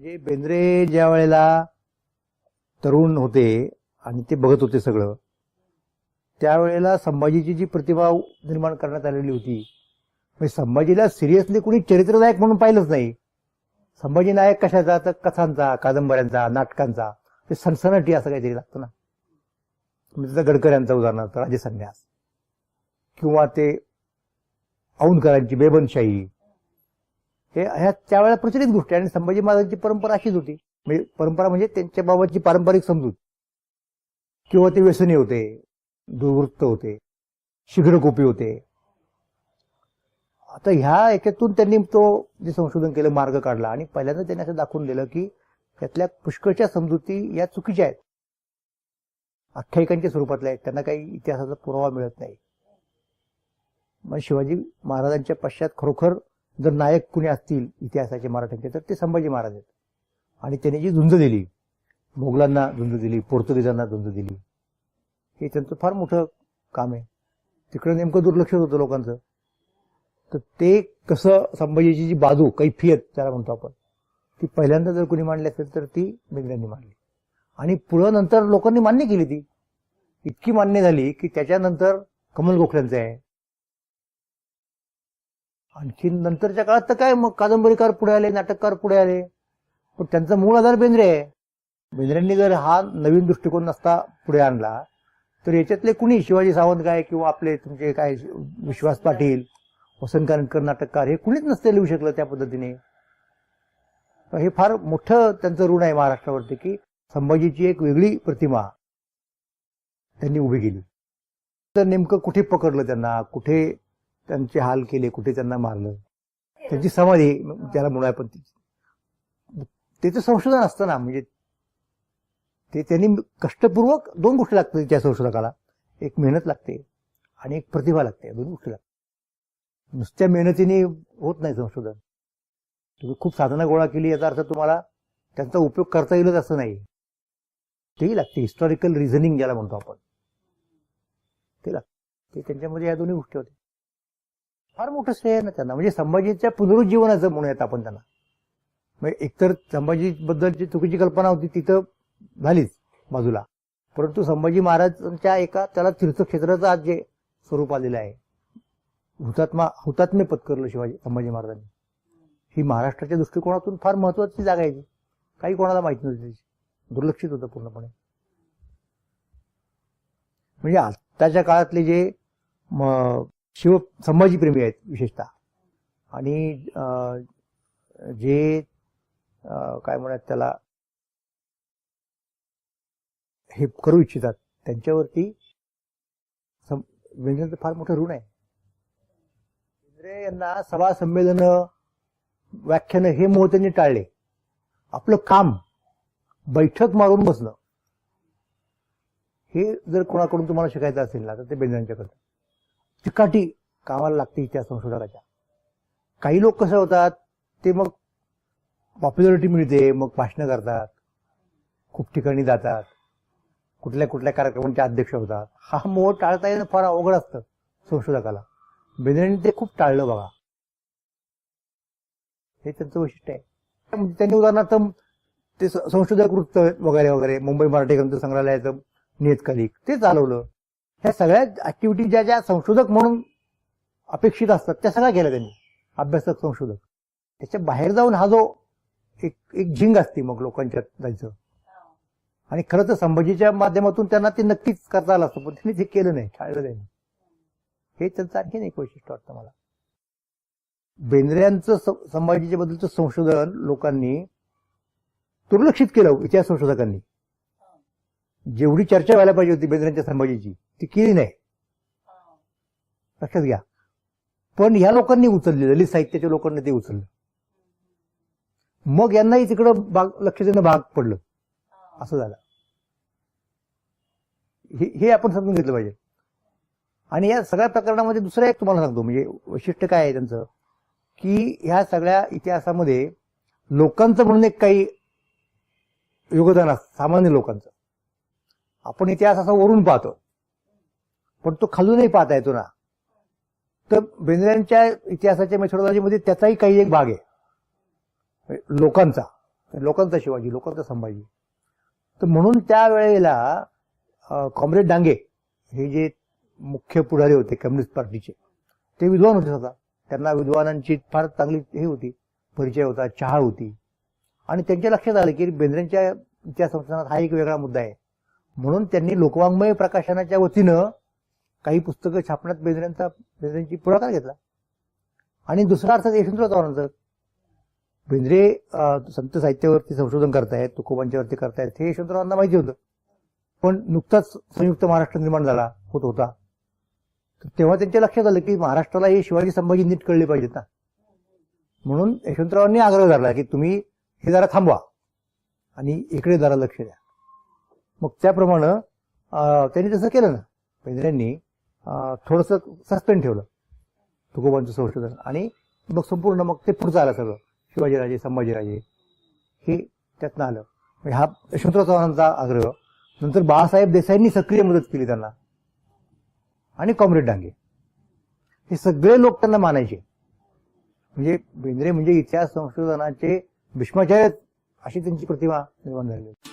म्हणजे बेंद्रे ज्या वेळेला तरुण होते आणि ते बघत होते सगळं त्यावेळेला संभाजीची जी प्रतिभा निर्माण करण्यात आलेली होती म्हणजे संभाजीला सिरियसली कुणी चरित्रदायक म्हणून पाहिलंच नाही. संभाजी नायक कशाचा? तर कथांचा कादंबऱ्यांचा नाटकांचा. ते सनसनाटी असं काहीतरी लागतं ना. म्हणजे गडकऱ्यांचा उदाहरणार्थ राजसन्यास. किंवा ते औंधकरांची बेबनशाही हे ह्या त्यावेळेला प्रचलित गोष्टी आणि संभाजी महाराजांची परंपरा अशीच होती. म्हणजे परंपरा म्हणजे त्यांच्या बाबतची पारंपरिक समजूत. किंवा ते व्यसनी होते दुर्वृत्त होते शीघ्रकोपी होते. आता ह्या याच्यातून त्यांनी तो जे संशोधन केलं मार्ग काढला. आणि पहिल्यांदा त्यांनी असं दाखवून दिलं की त्यातल्या पुष्कळच्या समजुती या चुकीच्या आहेत. आख्यायिकांच्या स्वरूपातल्या आहेत. त्यांना काही इतिहासाचा पुरावा मिळत नाही. मग शिवाजी महाराजांच्या पश्चात खरोखर जर नायक कुणी असतील इतिहासाचे मराठ्यांचे तर ते संभाजी महाराज आहेत. आणि त्यांनी जी झुंज दिली मोगलांना झुंज दिली पोर्तुगीजांना झुंज दिली हे त्यांचं फार मोठं काम आहे. तिकडे नेमकं दुर्लक्ष होतं लोकांचं. तर ते कसं संभाजीची जी बाजू कैफियत त्याला म्हणतो आपण ती पहिल्यांदा जर कोणी मांडली असेल तर ती बेंद्र्यांनी मांडली. आणि पुढं नंतर लोकांनी मान्य केली ती. इतकी मान्य झाली की त्याच्यानंतर कमल गोखल्यांचं आहे. आणखी नंतरच्या काळात तर काय मग कादंबरीकार पुढे आले नाटककार पुढे आले. पण त्यांचा मूळ आधार बेंद्रे आहे. बेंद्र्यांनी जर हा नवीन दृष्टिकोन नसता पुढे आणला तर याच्यातले कुणी? शिवाजी सावंत काय किंवा आपले तुमचे काय विश्वास पाटील वसंत कारणकर नाटककार हे कुणीच नसते लिहू शकलं त्या पद्धतीने. हे फार मोठं त्यांचं ऋण आहे महाराष्ट्रावरती की संभाजीची एक वेगळी प्रतिमा त्यांनी उभी केली. तर नेमकं कुठे पकडलं त्यांना? कुठे त्यांचे हाल केले कुठे त्यांना मारलं. त्यांची समाधी ज्याला म्हणूया पण त्याचं संशोधन असतं ना म्हणजे ते त्यांनी कष्टपूर्वक दोन गोष्टी लागतात त्या संशोधकाला. एक मेहनत लागते आणि एक प्रतिभा लागते. दोन गोष्टी लागते. नुसत्या मेहनतीने होत नाही संशोधन. तुम्ही खूप साधना गोळा केली याचा अर्थ तुम्हाला त्यांचा उपयोग करता येईलच असं नाही. तेही लागते. हिस्टॉरिकल रिझनिंग ज्याला म्हणतो आपण. ते लागते. ते त्यांच्यामध्ये या दोन्ही गोष्टी होत्या. फार मोठं श्रेय आहे ना त्यांना. म्हणजे संभाजीच्या पुनरुज्जीवनाचं म्हणूयात आपण त्यांना. म्हणजे एकतर संभाजी बद्दलची चुकीची कल्पना होती तिथं झालीच बाजूला. परंतु संभाजी महाराजांच्या एका त्याला तीर्थक्षेत्राचं आज जे स्वरूप आलेलं आहे हुतात्मा हुतात्म्य पत्करलं शिवाजी संभाजी महाराजांनी. ही महाराष्ट्राच्या दृष्टिकोनातून फार महत्वाची जागा आहे ती काही कोणाला माहिती नव्हती दुर्लक्षित होतं पूर्णपणे. म्हणजे आत्ताच्या काळातले जे शिव संभाजीप्रेमी आहेत विशेषतः. आणि जे काय म्हणत त्याला हे करू इच्छितात त्यांच्यावरती व्यंजनाचं फार मोठं ऋण आहे. वेंद्रे यांना सभा संमेलन व्याख्यानं हे मोह त्यांनी टाळले. आपलं काम बैठक मारून बसणं. हे जर कोणाकडून तुम्हाला शिकायचं असेल ना तर ते बेंद्रांच्याकडं चिकाटी कामाला लागते इतिहास संशोधकाच्या. काही लोक कसे होतात ते मग पॉप्युलरिटी मिळते मग भाषणं करतात खूप ठिकाणी जातात कुठल्या कुठल्या कार्यक्रमांचे अध्यक्ष होतात. हा मोह टाळता येणं फार अवघड असतं संशोधकाला. बेंद्रेंनी ते खूप टाळलं बघा. हे त्यांचं वैशिष्ट्य आहे. म्हणजे त्यांनी उदाहरणार्थ ते संशोधक वृत्त वगैरे वगैरे मुंबई मराठी ग्रंथ संग्रहालयाचं नियतकालिक ते चालवलं. ह्या सगळ्या ऍक्टिव्हिटी ज्या ज्या संशोधक म्हणून अपेक्षित असतात त्या सगळ्या केल्या त्यांनी. अभ्यासक संशोधक. त्याच्या बाहेर जाऊन हा जो एक एक झिंग असते मग लोकांच्या जायचं. आणि खरं तर संभाजीच्या माध्यमातून त्यांना ते नक्कीच करता आलं असतं पण त्यांनी ते केलं नाही टाळलं नाही. हे त्यांचं आणखीन एक वैशिष्ट्य वाटतं मला. बेंद्र्यांचं संभाजीच्या बद्दलचं संशोधन लोकांनी दुर्लक्षित केलं इतिहास संशोधकांनी. जेवढी चर्चा व्हायला पाहिजे होती बेंद्र्यांच्या संभाजीची ती केली नाही. लक्षात घ्या. पण ह्या लोकांनी उचलली ललित साहित्याच्या लोकांनी ते उचललं. मग यांनाही तिकडं भाग लक्ष देणं भाग पडलं. असं झालं. हे आपण समजून घेतलं पाहिजे. आणि या सगळ्या प्रकरणामध्ये दुसरं एक तुम्हाला सांगतो म्हणजे वैशिष्ट्य काय आहे त्यांचं? की ह्या सगळ्या इतिहासामध्ये लोकांचं म्हणून एक काही योगदान असतं सामान्य लोकांचं. आपण इतिहास असा वरून पाहतो. पण तो खालूनही पाहता येतो ना. तर बेंद्र्यांच्या इतिहासाच्या मेथोडॉलॉजीमध्ये त्याचाही काही एक भाग आहे. लोकांचा. लोकांचा शिवाजी लोकांचा संभाजी. तर म्हणून त्यावेळेला कॉम्रेड डांगे हे जे मुख्य पुढारी होते कम्युनिस्ट पार्टीचे ते विद्वान होते स्वतः. त्यांना विद्वानांची फार चांगली हे होती परिचय होता चहा होती. आणि त्यांच्या लक्षात आलं की बेंद्रेंच्या इतिहास संशोधनात हा एक वेगळा मुद्दा आहे. म्हणून त्यांनी लोकवाङ्मय प्रकाशनाच्या वतीनं काही पुस्तकं छापण्यात बेंद्रेंचा बेंद्रेंची पुढाकार घेतला. आणि दुसरा अर्थ यशवंतराव चव्हाणांचं. बेंद्रे संत साहित्यावरती संशोधन करतायत तुकोबांच्यावरती करतायत हे यशवंतरावांना माहिती होतं. पण नुकताच संयुक्त महाराष्ट्र निर्माण झाला होत होता. तर तेव्हा त्यांच्या लक्षात आलं की महाराष्ट्राला हे शिवाजी संभाजी नीट कळले पाहिजेत ना. म्हणून यशवंतरावांनी आग्रह धरला की तुम्ही हे जरा थांबवा आणि इकडे जरा लक्ष द्या. मग त्याप्रमाणे त्यांनी तसं केलं ना. बेंद्र्यांनी थोडस सस्पेंड ठेवलं. तुकोबांचं संशोधन. आणि मग संपूर्ण मग ते पुढचं आलं सगळं. शिवाजीराजे संभाजीराजे. हे त्यातनं आलं. म्हणजे हा यशवंतराव चव्हाणांचा आग्रह. नंतर बाळासाहेब देसाईंनी सक्रिय मदत केली त्यांना. आणि कॉम्रेड डांगे. हे सगळे लोक त्यांना मानायचे. म्हणजे बेंद्रे म्हणजे इतिहास संशोधनाचे भीष्माचार्य अशी त्यांची प्रतिमा निर्माण झाली.